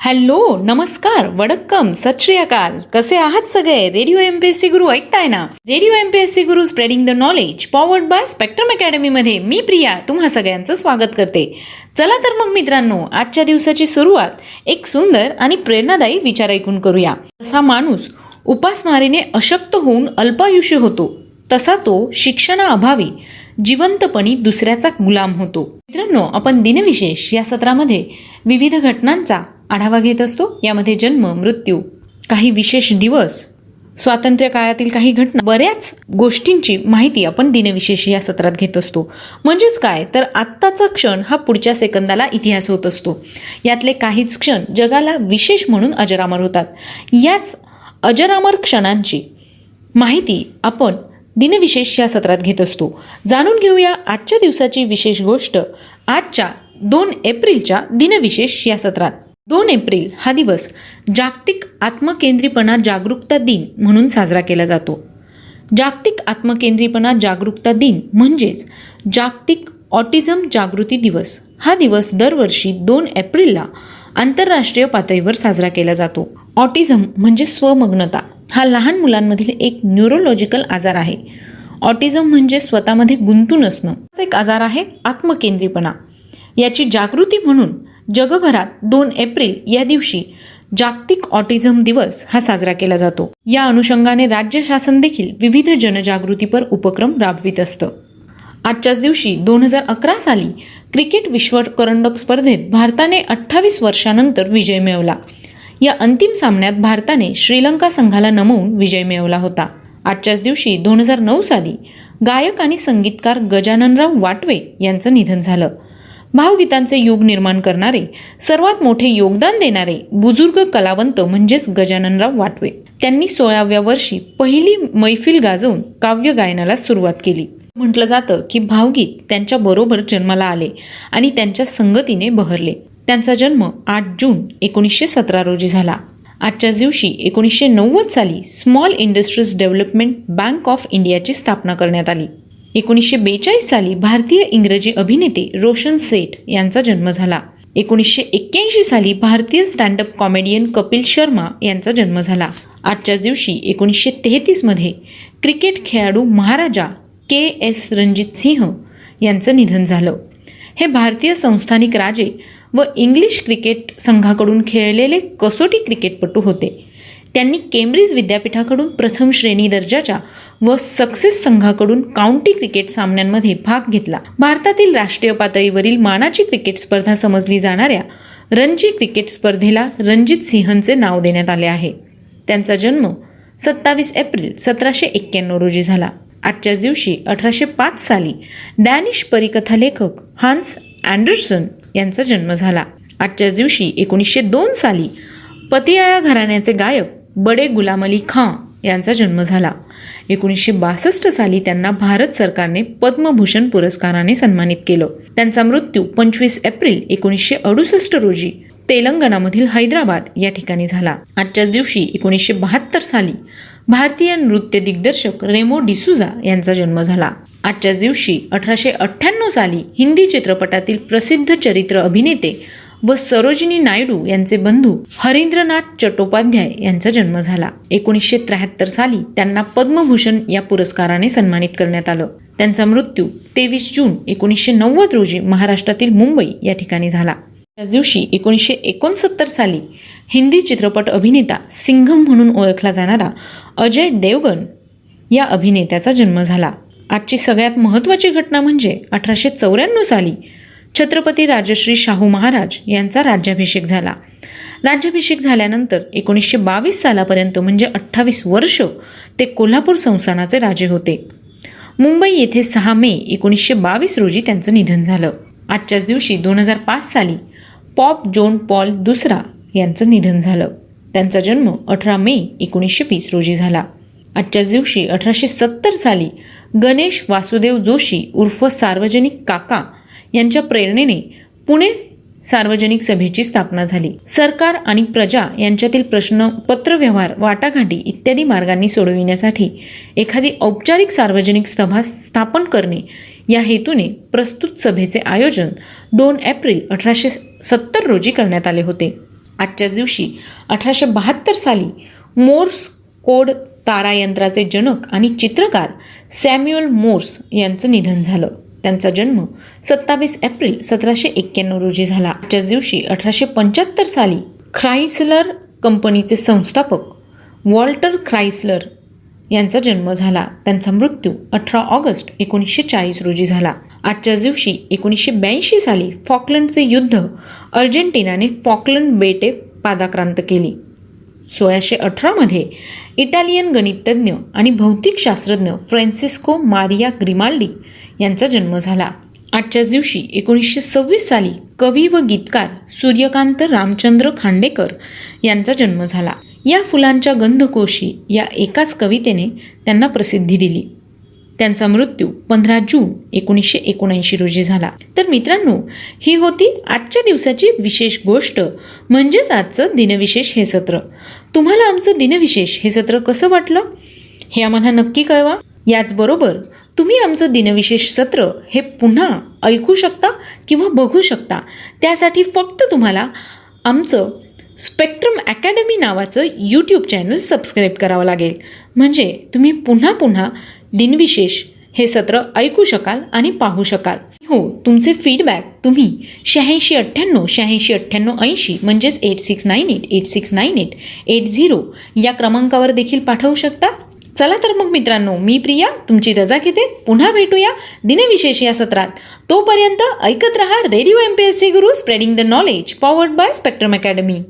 Hello नमस्कार वडक्कम सत श्री अकाल कसे आहात सगळे? Radio M P S C Guru ऐकताय ना? Radio M P S C Guru spreading the knowledge powered by spectrum अकॅडमीमध्ये मी प्रिया तुम्हा सगळ्यांचं स्वागत करते. चला तर मग मित्रांनो आजच्या दिवसाची सुरुवात एक सुंदर आणि प्रेरणादायी विचार ऐकून करूया. जसा माणूस उपासमारीने अशक्त होऊन अल्पायुष्य होतो तसा तो शिक्षणाअभावी जिवंतपणी दुसऱ्याचा गुलाम होतो. मित्रांनो आपण दिनविशेष या सत्रामध्ये विविध घटनांचा आढावा घेत असतो. यामध्ये जन्म मृत्यू काही विशेष दिवस स्वातंत्र्य काळातील काही घटना बऱ्याच गोष्टींची माहिती आपण दिनविशेष या सत्रात घेत असतो. म्हणजेच काय? तर आत्ताचा क्षण हा पुढच्या सेकंदाला इतिहास होत असतो. यातले काहीच क्षण जगाला विशेष म्हणून अजरामर होतात. याच अजरामर क्षणांची माहिती आपण दिनविशेष या सत्रात घेत असतो. जाणून घेऊया आजच्या दिवसाची विशेष गोष्ट. आजच्या दोन एप्रिलच्या दिनविशेष या सत्रात. दोन एप्रिल हा दिवस जागतिक आत्मकेंद्रीपणा जागरूकता दिन म्हणून साजरा केला जातो. जागतिक आत्मकेंद्रीपणा जागरूकता दिन म्हणजेच जागतिक ऑटिझम जागृती दिवस. हा दिवस दरवर्षी दोन एप्रिलला आंतरराष्ट्रीय पातळीवर साजरा केला जातो. ऑटिझम म्हणजे स्वमग्नता. हा लहान मुलांमधील एक न्यूरोलॉजिकल आजार आहे. ऑटिझम म्हणजे स्वतःमध्ये गुंतून असणं. एक आजार आहे आत्मकेंद्रीपणा. याची जागृती म्हणून जगभरात दोन एप्रिल या दिवशी जागतिक ऑटिझम दिवस हा साजरा केला जातो. या अनुषंगाने राज्य शासन देखील विविध जनजागृतीपर उपक्रम राबवित असतं. आजच्याच दिवशी दोन हजार अकरा साली क्रिकेट विश्व करंडक स्पर्धेत भारताने अठ्ठावीस वर्षानंतर विजय मिळवला. या अंतिम सामन्यात भारताने श्रीलंका संघाला नमवून विजय मिळवला होता. आजच्याच दिवशी दोन हजार नऊ साली गायक आणि संगीतकार गजाननराव वाटवे यांचं निधन झालं. भावगीतांचे युग निर्माण करणारे सर्वात मोठे योगदान देणारे बुजुर्ग कलावंत म्हणजेच गजाननराव वाटवे. त्यांनी सोळाव्या वर्षी पहिली मैफिल गाजवून काव्य गायनाला सुरुवात केली. म्हटलं जातं की भावगीत त्यांच्या बरोबर जन्माला आले आणि त्यांच्या संगतीने बहरले. त्यांचा जन्म आठ जून एकोणीसशे सतरा रोजी झाला. आजच्याच दिवशी एकोणीसशे नव्वद साली small industries development bank of इंडियाची स्थापना करण्यात आली. एकोणीसशे बेचाळीस साली भारतीय इंग्रजी अभिनेते रोशन सेठ यांचा जन्म झाला. एकोणीसशे एक्क्याऐंशी साली भारतीय स्टँडअप कॉमेडियन कपिल शर्मा यांचा जन्म झाला. आजच्याच दिवशी एकोणीसशे तेहतीसमध्ये क्रिकेट खेळाडू महाराजा के एस रणजित सिंह यांचं निधन झालं. हे भारतीय संस्थानिक राजे व इंग्लिश क्रिकेट संघाकडून खेळलेले कसोटी क्रिकेटपटू होते. त्यांनी केम्ब्रिज विद्यापीठाकडून प्रथम श्रेणी दर्जाच्या व सक्सेस संघाकडून काउंटी क्रिकेट सामन्यांमध्ये भाग घेतला. भारतातील राष्ट्रीय पातळीवरील मानाची क्रिकेट स्पर्धा समजली जाणाऱ्या रणजी क्रिकेट स्पर्धेला रणजित सिंहचे नाव देण्यात आले आहे. त्यांचा जन्म सत्तावीस एप्रिल सतराशे एक्क्याण्णव रोजी झाला. आजच्याच दिवशी अठराशे पाच साली डॅनिश परिकथा लेखक हान्स अँडरसन यांचा जन्म झाला. आजच्याच दिवशी एकोणीसशे दोन साली पतियाळा घराण्याचे गायक बडे गुलाम अली खां यांचा जन्म झाला. एकोणीसशे बासष्ट साली त्यांना भारत सरकारने पद्मभूषण पुरस्काराने सन्मानित केलं. त्यांचा मृत्यू पंचवीस एप्रिल एकोणीसशे अडुसष्ट रोजी तेलंगणामधील हैदराबाद या ठिकाणी झाला. आजच्याच दिवशी एकोणीसशे बहात्तर साली भारतीय नृत्य दिग्दर्शक रेमो डिसुजा यांचा जन्म झाला. आजच्याच दिवशी अठराशे अठ्ठ्याण्णव साली हिंदी चित्रपटातील प्रसिद्ध चरित्र अभिनेते व सरोजिनी नायडू यांचे बंधू हरिंद्रनाथ चट्टोपाध्याय यांचा जन्म झाला. एकोणीसशे त्र्याहत्तर साली त्यांना पद्मभूषण या पुरस्काराने सन्मानित करण्यात आलं. त्यांचा मृत्यू तेवीस जून एकोणीसशे नव्वद रोजी महाराष्ट्रातील मुंबई या ठिकाणी झाला. त्याच दिवशी एकोणीसशे एकोणसत्तर साली हिंदी चित्रपट अभिनेता सिंघम म्हणून ओळखला जाणारा अजय देवगन या अभिनेत्याचा जन्म झाला. आजची सगळ्यात महत्त्वाची घटना म्हणजे अठराशे चौऱ्याण्णव साली छत्रपती राजश्री शाहू महाराज यांचा राज्याभिषेक झाला. राज्याभिषेक झाल्यानंतर एकोणीसशे बावीस सालापर्यंत म्हणजे अठ्ठावीस वर्ष ते कोल्हापूर संस्थानाचे राजे होते. मुंबई येथे सहा मे एकोणीसशे बावीस रोजी त्यांचं निधन झालं. आजच्याच दिवशी दोन हजार पाच साली पॉप जोन पॉल दुसरा यांचं निधन झालं. त्यांचा जन्म अठरा मे एकोणीसशे वीस रोजी झाला. आजच्याच दिवशी अठराशे सत्तर साली गणेश वासुदेव जोशी उर्फ सार्वजनिक काका यांच्या प्रेरणेने पुणे सार्वजनिक सभेची स्थापना झाली. सरकार आणि प्रजा यांच्यातील प्रश्न पत्रव्यवहार वाटाघाटी इत्यादी मार्गांनी सोडविण्यासाठी एखादी औपचारिक सार्वजनिक सभा स्थापन करणे या हेतूने प्रस्तुत सभेचे आयोजन दोन एप्रिल अठराशे सत्तर रोजी करण्यात आले होते. आजच्याच दिवशी अठराशे बहात्तर साली मोर्स कोड तारायंत्राचे जनक आणि चित्रकार सॅम्युअल मोर्स यांचं निधन झालं. त्यांचा जन्म सत्तावीस एप्रिल सतराशे एक्क्याण्णव रोजी झाला. आजच्याच दिवशी अठराशे पंच्याहत्तर साली ख्राईसलर कंपनीचे संस्थापक वॉल्टर ख्राईसलर यांचा जन्म झाला. त्यांचा मृत्यू अठरा ऑगस्ट एकोणीसशे चाळीस रोजी झाला. आजच्याच दिवशी एकोणीसशे ब्याऐंशी साली फॉकलंडचे युद्ध अर्जेंटिनाने फॉकलंड बेटे पादाक्रांत केली. सोळाशे अठरामध्ये इटालियन गणितज्ञ आणि भौतिकशास्त्रज्ञ फ्रान्सिस्को मारिया ग्रिमाल्डी यांचा जन्म झाला. आजच्याच दिवशी एकोणीसशे सव्वीस साली कवी व गीतकार सूर्यकांत रामचंद्र खांडेकर यांचा जन्म झाला. या फुलांच्या गंधकोशी या एकाच कवितेने त्यांना प्रसिद्धी दिली. त्यांचा मृत्यू पंधरा जून एकोणीसशे एकोणऐंशी रोजी झाला. तर मित्रांनो ही होती आजच्या दिवसाची विशेष गोष्ट म्हणजेच आजचं दिनविशेष हे सत्र. तुम्हाला आमचं दिनविशेष हे सत्र कसं वाटलं? हे आम्हाला नक्की कळवा. याचबरोबर तुम्ही आमचं दिनविशेष सत्र हे पुन्हा ऐकू शकता किंवा बघू शकता. त्यासाठी फक्त तुम्हाला आमचं स्पेक्ट्रम अकॅडमी नावाचं यूट्यूब चॅनल सबस्क्राईब करावं लागेल. म्हणजे तुम्ही पुन्हा पुन्हा दिनविशेष हे सत्र ऐकू शकाल आणि पाहू शकाल. हो तुमचे फीडबॅक तुम्ही शहाऐंशी अठ्ठ्याण्णव शहाऐंशी अठ्ठ्याण्णव ऐंशी म्हणजेच eight six nine eight eight six nine eight eight zero या क्रमांकावर देखील पाठवू शकता. चला तर मग मित्रांनो मी प्रिया तुमची रजा घेते. पुन्हा भेटूया दिनविशेष या सत्रात. तोपर्यंत ऐकत रहा radio M P S C Guru spreading the knowledge powered by spectrum academy